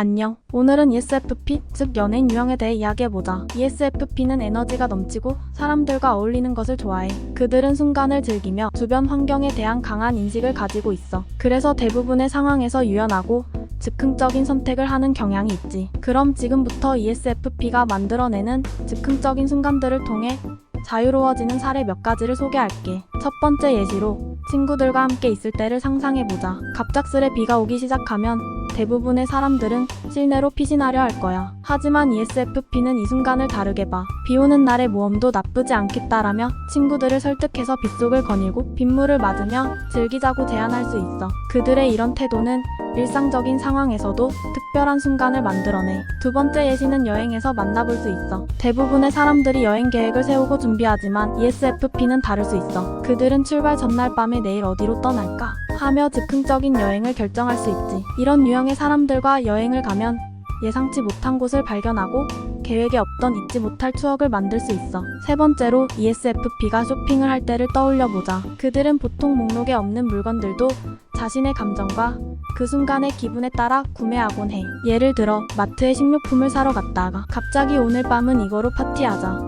안녕. 오늘은 ESFP, 즉 연예인 유형에 대해 이야기해보자. ESFP는 에너지가 넘치고 사람들과 어울리는 것을 좋아해. 그들은 순간을 즐기며 주변 환경에 대한 강한 인식을 가지고 있어. 그래서 대부분의 상황에서 유연하고 즉흥적인 선택을 하는 경향이 있지. 그럼 지금부터 ESFP가 만들어내는 즉흥적인 순간들을 통해 자유로워지는 사례 몇 가지를 소개할게. 첫 번째 예시로 친구들과 함께 있을 때를 상상해보자. 갑작스레 비가 오기 시작하면 대부분의 사람들은 실내로 피신하려 할 거야. 하지만 ESFP는 이 순간을 다르게 봐. 비 오는 날의 모험도 나쁘지 않겠다라며 친구들을 설득해서 빗속을 거닐고 빗물을 맞으며 즐기자고 제안할 수 있어. 그들의 이런 태도는 일상적인 상황에서도 특별한 순간을 만들어내. 두 번째 예시는 여행에서 만나볼 수 있어. 대부분의 사람들이 여행 계획을 세우고 준비하지만 ESFP는 다를 수 있어. 그들은 출발 전날 밤에 내일 어디로 떠날까? 하며 즉흥적인 여행을 결정할 수 있지. 이런 유형의 사람들과 여행을 가면 예상치 못한 곳을 발견하고 계획에 없던 잊지 못할 추억을 만들 수 있어. 세 번째로 ESFP가 쇼핑을 할 때를 떠올려 보자. 그들은 보통 목록에 없는 물건들도 자신의 감정과 그 순간의 기분에 따라 구매하곤 해. 예를 들어 마트에 식료품을 사러 갔다가 갑자기 오늘 밤은 이거로 파티하자.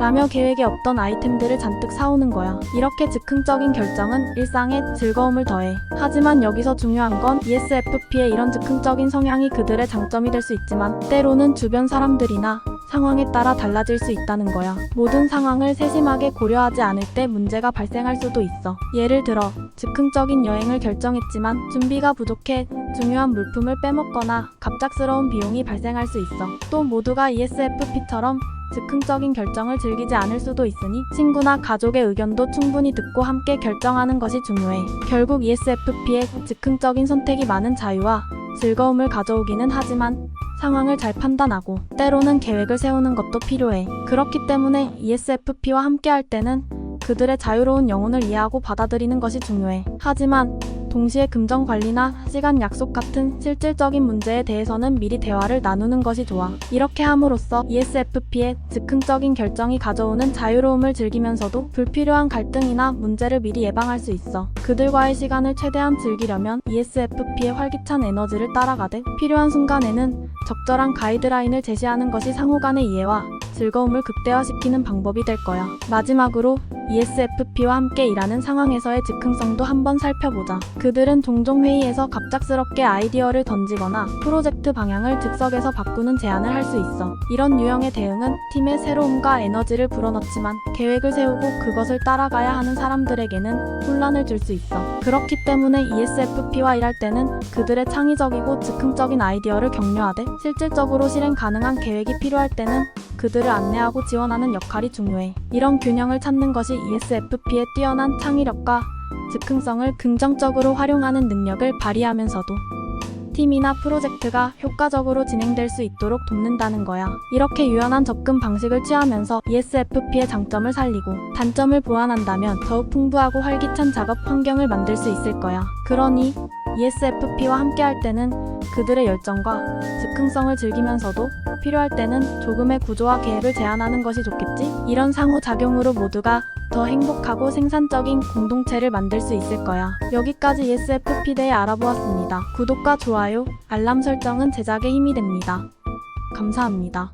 라며 계획에 없던 아이템들을 잔뜩 사오는 거야. 이렇게 즉흥적인 결정은 일상에 즐거움을 더해. 하지만 여기서 중요한 건 ESFP의 이런 즉흥적인 성향이 그들의 장점이 될 수 있지만 때로는 주변 사람들이나 상황에 따라 달라질 수 있다는 거야. 모든 상황을 세심하게 고려하지 않을 때 문제가 발생할 수도 있어. 예를 들어 즉흥적인 여행을 결정했지만 준비가 부족해 중요한 물품을 빼먹거나 갑작스러운 비용이 발생할 수 있어. 또 모두가 ESFP처럼 즉흥적인 결정을 즐기지 않을 수도 있으니 친구나 가족의 의견도 충분히 듣고 함께 결정하는 것이 중요해. 결국 ESFP의 즉흥적인 선택이 많은 자유와 즐거움을 가져오기는 하지만 상황을 잘 판단하고 때로는 계획을 세우는 것도 필요해. 그렇기 때문에 ESFP와 함께 할 때는 그들의 자유로운 영혼을 이해하고 받아들이는 것이 중요해. 하지만 동시에 금전 관리나 시간 약속 같은 실질적인 문제에 대해서는 미리 대화를 나누는 것이 좋아. 이렇게 함으로써 ESFP의 즉흥적인 결정이 가져오는 자유로움을 즐기면서도 불필요한 갈등이나 문제를 미리 예방할 수 있어. 그들과의 시간을 최대한 즐기려면 ESFP의 활기찬 에너지를 따라가되 필요한 순간에는 적절한 가이드라인을 제시하는 것이 상호 간의 이해와 즐거움을 극대화시키는 방법이 될 거야. 마지막으로 ESFP와 함께 일하는 상황에서의 즉흥성도 한번 살펴보자. 그들은 종종 회의에서 갑작스럽게 아이디어를 던지거나 프로젝트 방향을 즉석에서 바꾸는 제안을 할 수 있어. 이런 유형의 대응은 팀의 새로움과 에너지를 불어넣지만 계획을 세우고 그것을 따라가야 하는 사람들에게는 혼란을 줄 수 있어. 그렇기 때문에 ESFP와 일할 때는 그들의 창의적이고 즉흥적인 아이디어를 격려하되 실질적으로 실행 가능한 계획이 필요할 때는 그들을 안내하고 지원하는 역할이 중요해. 이런 균형을 찾는 것이 ESFP의 뛰어난 창의력과 즉흥성을 긍정적으로 활용하는 능력을 발휘하면서도 팀이나 프로젝트가 효과적으로 진행될 수 있도록 돕는다는 거야. 이렇게 유연한 접근 방식을 취하면서 ESFP의 장점을 살리고 단점을 보완한다면 더욱 풍부하고 활기찬 작업 환경을 만들 수 있을 거야. 그러니 ESFP와 함께 할 때는 그들의 열정과 즉흥성을 즐기면서도 필요할 때는 조금의 구조와 계획을 제안하는 것이 좋겠지? 이런 상호작용으로 모두가 더 행복하고 생산적인 공동체를 만들 수 있을 거야. 여기까지 E ESFP 대해 알아보았습니다. 구독과 좋아요, 알람 설정은 제작에 힘이 됩니다. 감사합니다.